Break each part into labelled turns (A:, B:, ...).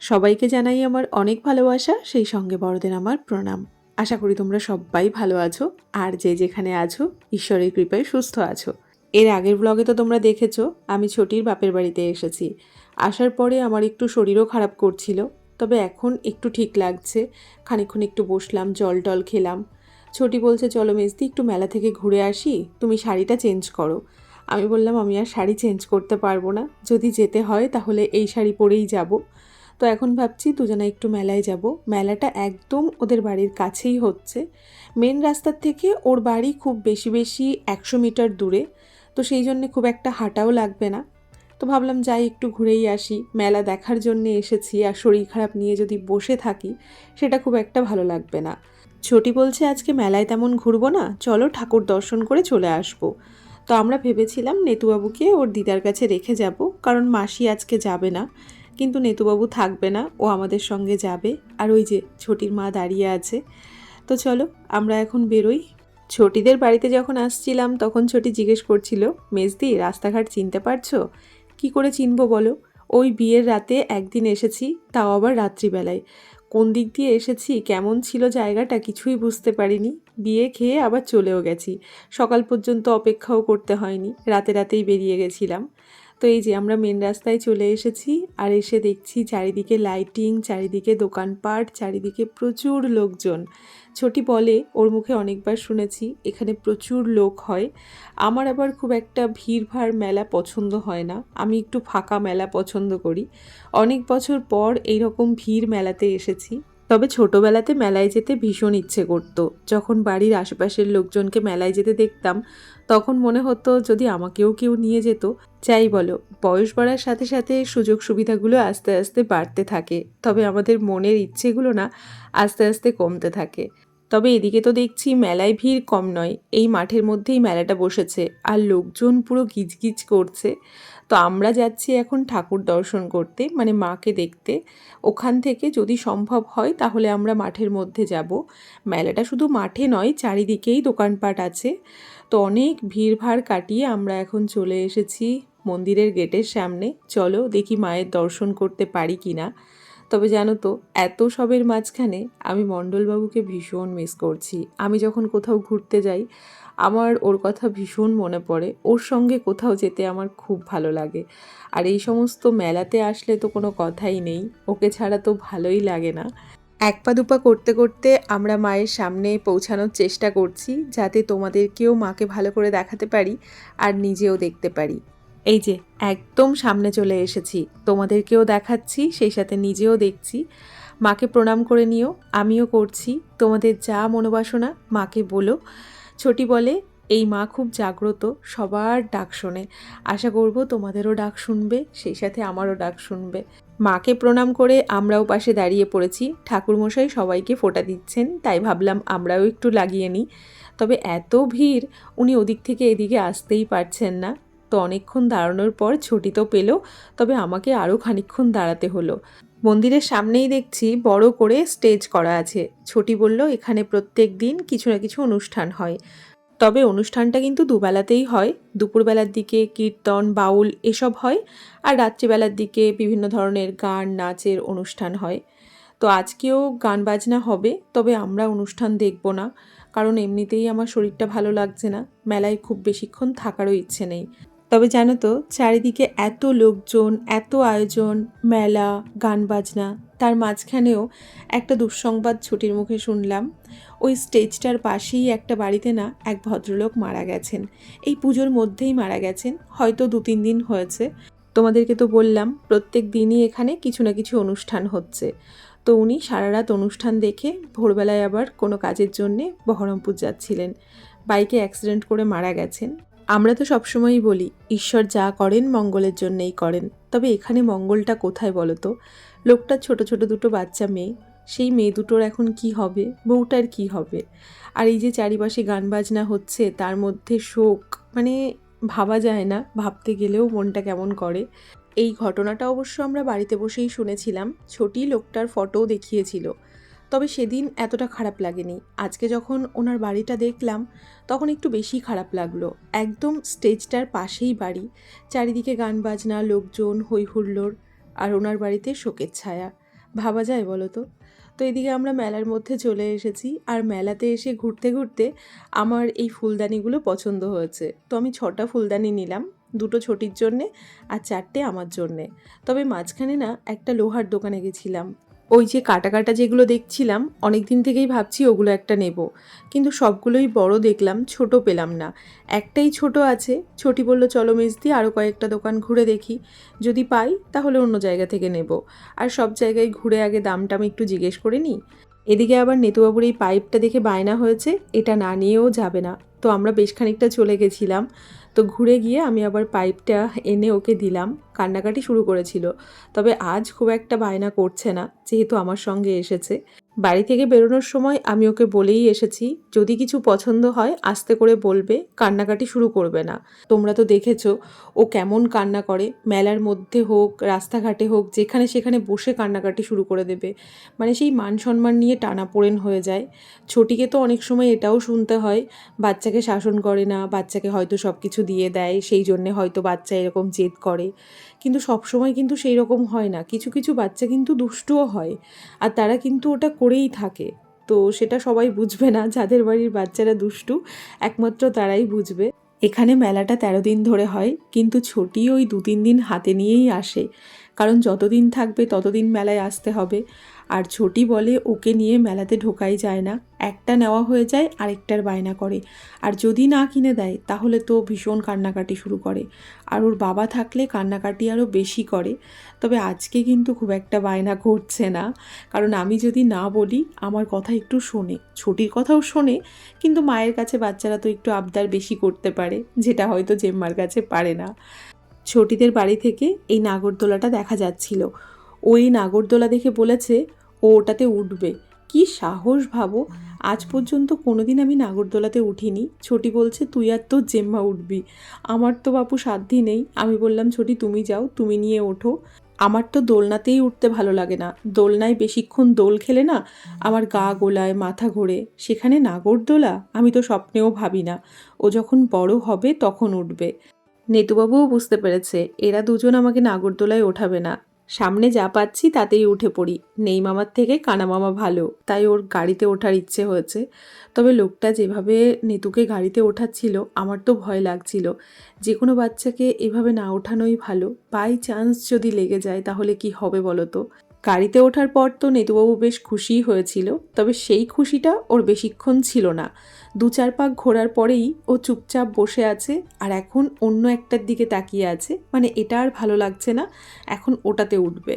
A: সবাইকে জানাই আমার অনেক ভালোবাসা, সেই সঙ্গে বড়দের আমার প্রণাম। আশা করি তোমরা সবাই ভালো আছো, আর যে যেখানে আছো, ঈশ্বরের কৃপায় সুস্থ আছো। এর আগের ব্লগে তো তোমরা দেখেছ, আমি ছোটির বাপের বাড়িতে এসেছি। আসার পরে আমার একটু শরীরও খারাপ করছিল, তবে এখন একটু ঠিক লাগছে। খানিকক্ষণ একটু বসলাম, জল টল খেলাম। ছোটি বলছে, চলো মেজদি, একটু মেলা থেকে ঘুরে আসি, তুমি শাড়িটা চেঞ্জ করো। আমি বললাম, আমি আর শাড়ি চেঞ্জ করতে পারব না। যদি যেতে হয়, তাহলে এই শাড়ি পরেই যাব। তো এখন ভাবছি দুজনে একটু মেলায় যাব। মেলাটা একদম ওদের বাড়ির কাছেই হচ্ছে। মেন রাস্তার থেকে ওর বাড়ি খুব বেশি বেশি একশো মিটার দূরে। তো সেই জন্যে খুব একটা হাঁটাও লাগবে না। তো ভাবলাম যাই একটু ঘুরেই আসি। মেলা দেখার জন্য এসেছি আর শরীর খারাপ নিয়ে যদি বসে থাকি, সেটা খুব একটা ভালো লাগবে না। ছোটি বলছে, আজকে মেলায় তেমন ঘুরবো না। চলো ঠাকুর দর্শন করে চলে আসব। তো আমরা ভেবেছিলাম, নেতুবাবুকে ওর দিদার কাছে রেখে যাব। কারণ মাসি আজকে যাবে না। কিন্তু নেতুবাবু থাকবে না, ও আমাদের সঙ্গে যাবে। আর ওই যে ছোটির মা দাঁড়িয়ে আছে। তো চলো, আমরা এখন বেরোই। ছোটিদের বাড়িতে যখন আসছিলাম, তখন ছোটি জিজ্ঞেস করছিল, মেজদি, রাস্তাঘাট চিনতে পারছ? কি করে চিনবো বলো? ওই বিয়ের রাতে একদিন এসেছি, তাও আবার রাত্রিবেলায়। কোন দিক দিয়ে এসেছি, কেমন ছিল জায়গাটা কিছুই বুঝতে পারিনি। বিয়ে খেয়ে আবার চলেও গেছি। সকাল পর্যন্ত অপেক্ষাও করতে হয়নি। রাতে রাতেই বেরিয়ে গেছিলাম। তো এই যে আমরা মেন রাস্তায় চলে এসেছি আর এসে দেখছি চারিদিকে লাইটিং চারিদিকে দোকানপাট, চারিদিকে প্রচুর লোকজন। ছোটি বলে ওর মুখে অনেকবার শুনেছি, এখানে প্রচুর লোক হয়। আমার আবার খুব একটা ভিড়ভাড় মেলা পছন্দ হয় না। আমি একটু ফাঁকা মেলা পছন্দ করি। অনেক বছর পর এইরকম ভিড় মেলাতে এসেছি। তবে ছোটোবেলাতে মেলায় যেতে ভীষণ ইচ্ছে করত। যখন বাড়ির আশেপাশের লোকজনকে মেলায় যেতে দেখতাম, তখন মনে হতো যদি আমাকেও কেউ নিয়ে যেত চাই বলো, বয়স বাড়ার সাথে সাথে সুযোগ সুবিধাগুলো আস্তে আস্তে বাড়তে থাকে। তবে আমাদের মনের ইচ্ছেগুলো না আস্তে আস্তে কমতে থাকে। তবে এদিকে তো দেখছি মেলায় ভিড় কম নয়, এই মাঠের মধ্যেই মেলাটা বসেছে, আর লোকজন পুরো গিজগিজ করছে। তো আমরা যাচ্ছি এখন ঠাকুর দর্শন করতে মানে মাকে দেখতে। ওখান থেকে যদি সম্ভব হয় তাহলে আমরা মাঠের মধ্যে যাব। মেলাটা শুধু মাঠে নয়, চারিদিকেই দোকানপাট আছে। তো অনেক ভিড়ভাড় কাটিয়ে আমরা এখন চলে এসেছি মন্দিরের গেটের সামনে। চলো দেখি মায়ের দর্শন করতে পারি কি না তবে জানো তো, এত সবের মাঝখানে আমি মণ্ডলবাবুকে ভীষণ মিস করছি। আমি যখন কোথাও ঘুরতে যাই আমার ওর কথা ভীষণ মনে পড়ে। ওর সঙ্গে কোথাও যেতে আমার খুব ভালো লাগে। আর এই সমস্ত মেলাতে আসলে তো কোনো কথাই নেই। ওকে ছাড়া তো ভালোই লাগে না। এক পা দুপা করতে করতে আমরা মায়ের সামনে পৌঁছানোর চেষ্টা করছি যাতে তোমাদেরকেও মাকে ভালো করে দেখাতে পারি আর নিজেও দেখতে পারি। এই যে, একদম সামনে চলে এসেছি। তোমাদেরকেও দেখাচ্ছি, সেই সাথে নিজেও দেখছি। মাকে প্রণাম করে নিও। আমিও করছি। তোমাদের যা মনোবাসনা মাকে বলো। ছোটি বলে, এই মা খুব জাগ্রত, সবার ডাক শোনে। আশা করব তোমাদেরও ডাক শুনবে, সেই সাথে আমারও ডাক শুনবে। মাকে প্রণাম করে আমরাও পাশে দাঁড়িয়ে পড়েছি। ঠাকুরমশাই সবাইকে ফোটা দিচ্ছেন, তাই ভাবলাম আমরাও একটু লাগিয়ে নিই। তবে এত ভিড়, উনি ওদিক থেকে এদিকে আসতেই পারছেন না। তো অনেকক্ষণ দাঁড়ানোর পর ছুটি তো পেল, তবে আমাকে আরও খানিকক্ষণ দাঁড়াতে হলো। মন্দিরের সামনেই দেখছি বড় করে স্টেজ করা আছে। ছুটি বলল, এখানে প্রত্যেক দিন কিছু না কিছু অনুষ্ঠান হয়। তবে অনুষ্ঠানটা কিন্তু দুবেলাতেই হয়। দুপুরবেলার দিকে কীর্তন, বাউল এসব হয় আর রাত্রিবেলার দিকে বিভিন্ন ধরনের গান, নাচের অনুষ্ঠান হয়। তো আজকেও গান বাজনা হবে, তবে আমরা অনুষ্ঠান দেখব না। কারণ এমনিতেই আমার শরীরটা ভালো লাগছে না। মেলায় খুব বেশিক্ষণ থাকারও ইচ্ছে নেই। তবে জানো তো, চারিদিকে এত লোকজন, এত আয়োজন, মেলা, গান বাজনা, তার মাঝখানেও একটা দুঃসংবাদ ছুটির মুখে শুনলাম। ওই স্টেজটার পাশেই একটা বাড়িতে না এক ভদ্রলোক মারা গেছেন। এই পুজোর মধ্যেই মারা গেছেন, হয়তো দু তিন দিন হয়েছে। তোমাদেরকে তো বললাম, প্রত্যেক দিনই এখানে কিছু না কিছু অনুষ্ঠান হচ্ছে। তো উনি সারা রাত অনুষ্ঠান দেখে ভোরবেলায় আবার কোনো কাজের জন্যে বহরমপুর যাচ্ছিলেন। বাইকে অ্যাক্সিডেন্ট করে মারা গেছেন। আমরা তো সবসময়ই বলি, ঈশ্বর যা করেন মঙ্গলের জন্যেই করেন। তবে এখানে মঙ্গলটা কোথায় বলো তো? লোকটার ছোট ছোট দুটো বাচ্চা মেয়ে, সেই মেয়ে দুটোর এখন কি হবে? বউটার কি হবে? আর এই যে চারিপাশে গান বাজনা হচ্ছে, তার মধ্যে শোক মানে ভাবা যায় না, ভাবতে গেলেও মনটা কেমন করে। এই ঘটনাটা অবশ্য আমরা বাড়িতে বসেই শুনেছিলাম। ছোটি লোকটার ফটোও দেখিয়েছিল। তবে সেদিন এতটা খারাপ লাগেনি। আজকে যখন ওনার বাড়িটা দেখলাম, তখন একটু বেশি খারাপ লাগল। একদম স্টেজটার পাশেই বাড়ি। চারিদিকে গান বাজনা, লোকজন হই হুল্লোড় আর ওনার বাড়িতে শোকের ছায়া। ভাবা যায় বলো তো? তো এদিকে আমরা মেলার মধ্যে চলে এসেছি, আর মেলাতে এসে ঘুরতে ঘুরতে আমার এই ফুলদানিগুলো পছন্দ হয়েছে। তো আমি ছটা ফুলদানি নিলাম, দুটো ছোটির জন্যে আর চারটে আমার জন্যে। তবে মাঝখানে না একটা লোহার দোকানে গেছিলাম। ওই যে কাটা কাটা যেগুলো দেখছিলাম অনেক দিন থেকেই ভাবছি ওগুলো একটা নেব। কিন্তু সবগুলোই বড় দেখলাম, ছোট পেলাম না। একটাই ছোট আছে। ছোটি বলল, চলো মেজদি আরও কয়েকটা দোকান ঘুরে দেখি। যদি পাই, তাহলে অন্য জায়গা থেকে নেব। আর সব জায়গায় ঘুরে আগে দামটা আমি একটু জিজ্ঞেস করে নিই। এদিকে আবার নেতুবাবুর এই পাইপটা দেখে বায়না হয়েছে। এটা না নিয়েও যাবে না। তো আমরা বেশ খানিকটা চলে গেছিলাম। তো ঘুরে গিয়ে আমি আবার পাইপটা এনে ওকে দিলাম। কান্নাকাটি শুরু করেছিল। তবে আজ খুব একটা বায়না করছে না, যেহেতু আমার সঙ্গে এসেছে। বাড়ি থেকে বেরোনোর সময় আমি ওকে বলেই এসেছি, যদি কিছু পছন্দ হয় আস্তে করে বলবে, কান্নাকাটি শুরু করবে না। তোমরা তো দেখেছ, ও কেমন কান্না করে, মেলার মধ্যে হোক, রাস্তাঘাটে হোক, যেখানে সেখানে বসে কান্নাকাটি শুরু করে দেবে। মানে সেই মান সম্মান নিয়ে টানাপোড়েন হয়ে যায়। ছোটিকে তো অনেক সময় এটাও শুনতে হয়, বাচ্চাকে শাসন করে না, বাচ্চাকে হয়তো সব কিছু দিয়ে দেয়, সেই জন্যে হয়তো বাচ্চা এরকম জেদ করে। কিন্তু সবসময় কিন্তু সেই রকম হয় না। কিছু কিছু বাচ্চা কিন্তু দুষ্টুও হয় আর তারা কিন্তু ওটা করেই থাকে। তো সেটা সবাই বুঝবে না, যাদের বাড়ির বাচ্চারা দুষ্টু, একমাত্র তারাই বুঝবে। এখানে মেলাটা তেরো দিন ধরে হয়, কিন্তু ছুটি ওই দু তিন দিন হাতে নিয়েই আসে। কারণ যতদিন থাকবে ততদিন মেলায় আসতে হবে। আর ছোটি বলে ওকে নিয়ে মেলাতে ঢোকাই যায় না। একটা নেওয়া হয়ে যায়, আরেকটার বায়না করে। আর যদি না কিনে দেয়, তাহলে তো ভীষণ কান্নাকাটি শুরু করে। আর ওর বাবা থাকলে কান্নাকাটি আরও বেশি করে। তবে আজকে কিন্তু খুব একটা বায়না করছে না। কারণ আমি যদি না বলি, আমার কথা একটু শোনে। ছোটির কথাও শোনে, কিন্তু মায়ের কাছে বাচ্চারা তো একটু আবদার বেশি করতে পারে, যেটা হয়তো জেম্মার কাছে পারে না। ছোটিদের বাড়ি থেকে এই নাগরদোলাটা দেখা যাচ্ছিল। ওই নাগরদোলা দেখে বলেছে ও ওটাতে উঠবে। কি সাহস ভাবো, আজ পর্যন্ত কোনোদিন আমি নাগরদোলাতে উঠিনি। ছোটি বলছে, তুই আর তোর জেম্মা উঠবি। আমার তো বাপু সাধ্যি নেই। আমি বললাম, ছোটি, তুমি যাও, তুমি নিয়ে ওঠো। আমার তো দোলনাতেই উঠতে ভালো লাগে না। দোলনায় বেশিক্ষণ দোল খেলে না, আমার গা গোলায়, মাথা ঘোরে। সেখানে নাগরদোলা? আমি তো স্বপ্নেও ভাবি না। ও যখন বড় হবে, তখন উঠবে। নেতুবাবুও বুঝতে পেরেছে, এরা দুজন আমাকে নাগরদোলায় ওঠাবে না। সামনে যা পাচ্ছি তাতেই উঠে পড়ি। নেই মামার থেকে, কানা মামা ভালো, তাই ওর গাড়িতে ওঠার ইচ্ছে হয়েছে। তবে লোকটা যেভাবে নেতুকে গাড়িতে ওঠাচ্ছিল, আমার তো ভয় লাগছিল। যে কোনো বাচ্চাকে এভাবে না ওঠানোই ভালো। বাই চান্স যদি লেগে যায়, তাহলে কি হবে বলো তো? গাড়িতে ওঠার পর তো নেতুবাবু বেশ খুশিই হয়েছিল, তবে সেই খুশিটা ওর বেশিক্ষণ ছিল না। দু চার পাক ঘোরার পরেই ও চুপচাপ বসে আছে আর এখন অন্য একটার দিকে তাকিয়ে আছে মানে এটা আর ভালো লাগছে না, এখন ওটাতে উঠবে।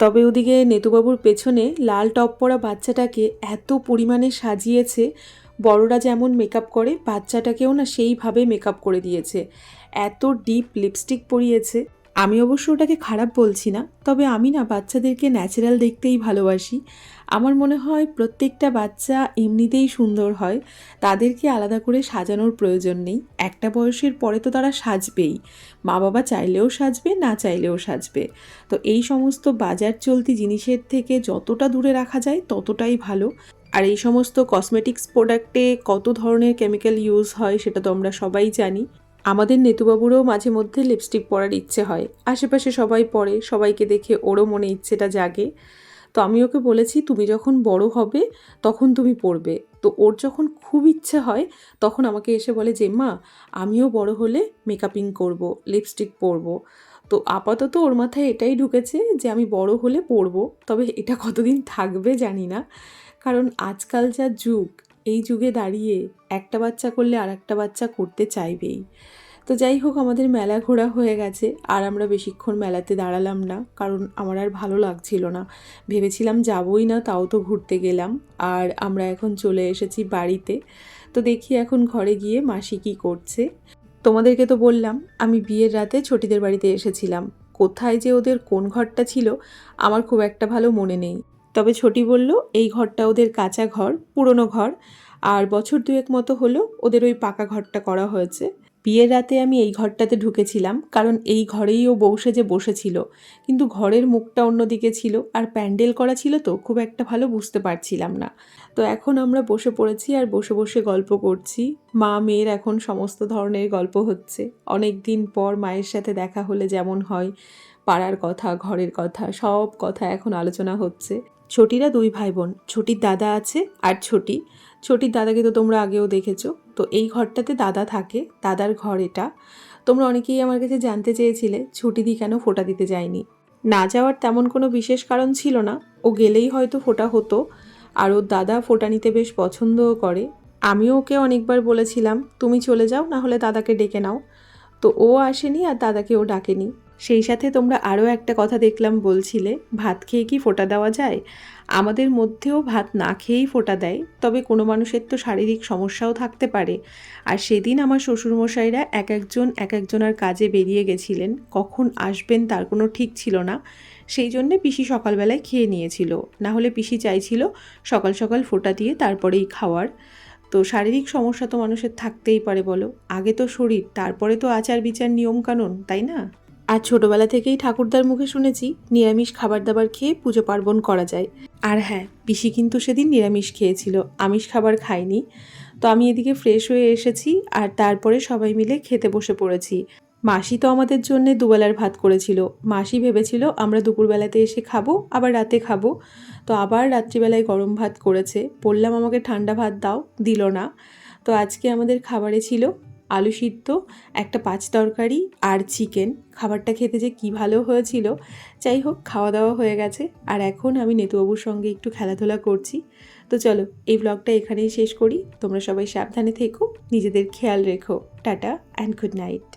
A: তবে ওদিকে নেতুবাবুর পেছনে লাল টপ পরা বাচ্চাটাকে এত পরিমাণে সাজিয়েছে, বড়রা যেমন মেকআপ করে, বাচ্চাটাকেও না সেইভাবে মেকআপ করে দিয়েছে। এত ডিপ লিপস্টিক পরিয়েছে। আমি অবশ্য ওটাকে খারাপ বলছি না, তবে আমি না বাচ্চাদেরকে ন্যাচারাল দেখতেই ভালোবাসি। আমার মনে হয় প্রত্যেকটা বাচ্চা এমনিতেই সুন্দর হয়, তাদেরকে আলাদা করে সাজানোর প্রয়োজন নেই। একটা বয়সের পরে তো তারা সাজবেই মা বাবা চাইলেও সাজবে, না চাইলেও সাজবে। তো এই সমস্ত বাজার চলতি জিনিসের থেকে যতটা দূরে রাখা যায় ততটাই ভালো। আর এই সমস্ত কসমেটিক্স প্রোডাক্টে কত ধরনের কেমিক্যাল ইউজ হয় সেটা তো আমরা সবাই জানি। আমাদের নেতুবাবুরও মাঝে মধ্যে লিপস্টিক পরার ইচ্ছে হয়। আশেপাশে সবাই পরে, সবাইকে দেখে ওরও মনে ইচ্ছেটা জাগে। তো আমি ওকে বলেছি, তুমি যখন বড় হবে, তখন তুমি পড়বে তো ওর যখন খুব ইচ্ছে হয়, তখন আমাকে এসে বলে যে, মা, আমিও বড় হলে মেকআপিং করব লিপস্টিক পরব। তো আপাতত ওর মাথায় এটাই ঢুকেছে যে, আমি বড় হলে পরবো। তবে এটা কতদিন থাকবে জানি না। কারণ আজকাল যা যুগ এই যুগে দাঁড়িয়ে একটা বাচ্চা করলে আর একটা বাচ্চা করতে চাইবেই। তো যাই হোক, আমাদের মেলা ঘোরা হয়ে গেছে। আর আমরা বেশিক্ষণ মেলাতে দাঁড়ালাম না, কারণ আমার আর ভালো লাগছিল না। ভেবেছিলাম যাবই না, তাও তো ঘুরতে গেলাম। আর আমরা এখন চলে এসেছি বাড়িতে। তো দেখি এখন ঘরে গিয়ে মাসি কী করছে। তোমাদেরকে তো বললাম, আমি বিয়ের রাতে ছোটিদের বাড়িতে এসেছিলাম। কোথায় যে ওদের কোন ঘরটা ছিল, আমার খুব একটা ভালো মনে নেই। তবে ছোটি বলল, এই ঘরটা ওদের কাঁচা ঘর, পুরনো ঘর। আর বছর দুয়েক মতো হলো ওদের ওই পাকা ঘরটা করা হয়েছে। বিয়ের রাতে আমি এই ঘরটাতে ঢুকেছিলাম, কারণ এই ঘরেই ও বউ সেজে বসেছিল। কিন্তু ঘরের মুখটা অন্যদিকে ছিল, আর প্যান্ডেল করা ছিল তো খুব একটা ভালো বুঝতে পারছিলাম না। তো এখন আমরা বসে পড়েছি আর বসে বসে গল্প করছি। মা, মেয়ের এখন সমস্ত ধরনের গল্প হচ্ছে। অনেক দিন পর মায়ের সাথে দেখা হলে যেমন হয়, পাড়ার কথা, ঘরের কথা, সব কথা এখন আলোচনা হচ্ছে। ছোটিরা দুই ভাই বোন ছোটির দাদা আছে আর ছোটি। ছোটির দাদাকে তো তোমরা আগেও দেখেছ। তো এই ঘরটাতে দাদা থাকে, দাদার ঘর এটা। তোমরা অনেকেই আমার কাছে জানতে চেয়েছিলে ছুটি ছুটিদি কেন ফোটা দিতে যায়নি। না যাওয়ার তেমন কোনো বিশেষ কারণ ছিল না। ও গেলেই হয়তো ফোটা হতো। আর ওর দাদা ফোটা নিতে বেশ পছন্দও করে। আমিও ওকে অনেকবার বলেছিলাম, তুমি চলে যাও, না হলে দাদাকে ডেকে নাও। তো ও আসেনি আর দাদাকে ও ডাকেনি। সেই সাথে তোমরা আরও একটা কথা দেখলাম বলছিলে, ভাত খেয়ে কি ফোটা দেওয়া যায়? আমাদের মধ্যেও ভাত না খেয়েই ফোটা দেয়, তবে কোনো মানুষের তো শারীরিক সমস্যাও থাকতে পারে। আর সেদিন আমার শ্বশুরমশাইরা এক একজন, এক একজনের কাজে বেরিয়ে গেছিলেন, কখন আসবেন তার কোনো ঠিক ছিল না। সেই জন্যে পিসি সকালবেলায় খেয়ে নিয়েছিল, না হলে পিসি চাইছিল সকাল সকাল ফোটা দিয়ে তারপরেই খাওয়ার। তো শারীরিক সমস্যা তো মানুষের থাকতেই পারে বলো, আগে তো শরীর, তারপরে তো আচার বিচার নিয়মকানুন, তাই না? আর ছোটবেলা থেকেই ঠাকুরদার মুখে শুনেছি, নিরামিষ খাবার দাবার খেয়ে পুজো পার্বণ করা যায়। আর হ্যাঁ পিসি কিন্তু সেদিন নিরামিষ খেয়েছিল, আমিষ খাবার খাইনি তো আমি এদিকে ফ্রেশ হয়ে এসেছি আর তারপরে সবাই মিলে খেতে বসে পড়েছি। মাসি তো আমাদের জন্য দুবেলার ভাত করেছিল। মাসি ভেবেছিল, আমরা দুপুরবেলাতে এসে খাব, আবার রাতে খাব। তো আবার রাত্রিবেলায় গরম ভাত করেছে। বললাম, আমাকে ঠান্ডা ভাত দাও। দিল না। তো আজকে আমাদের খাবারে ছিল আলু সিদ্ধ, একটা পাঁচ তরকারি আর চিকেন খাবারটা খেতে যে কী ভালো হয়েছিল। যাই হোক, খাওয়া দাওয়া হয়ে গেছে। আর এখন আমি নেতুবাবুর সঙ্গে একটু খেলাধুলা করছি। তো চলো, এই ব্লগটা এখানেই শেষ করি। তোমরা সবাই সাবধানে থেকো, নিজেদের খেয়াল রেখো। Tata and good night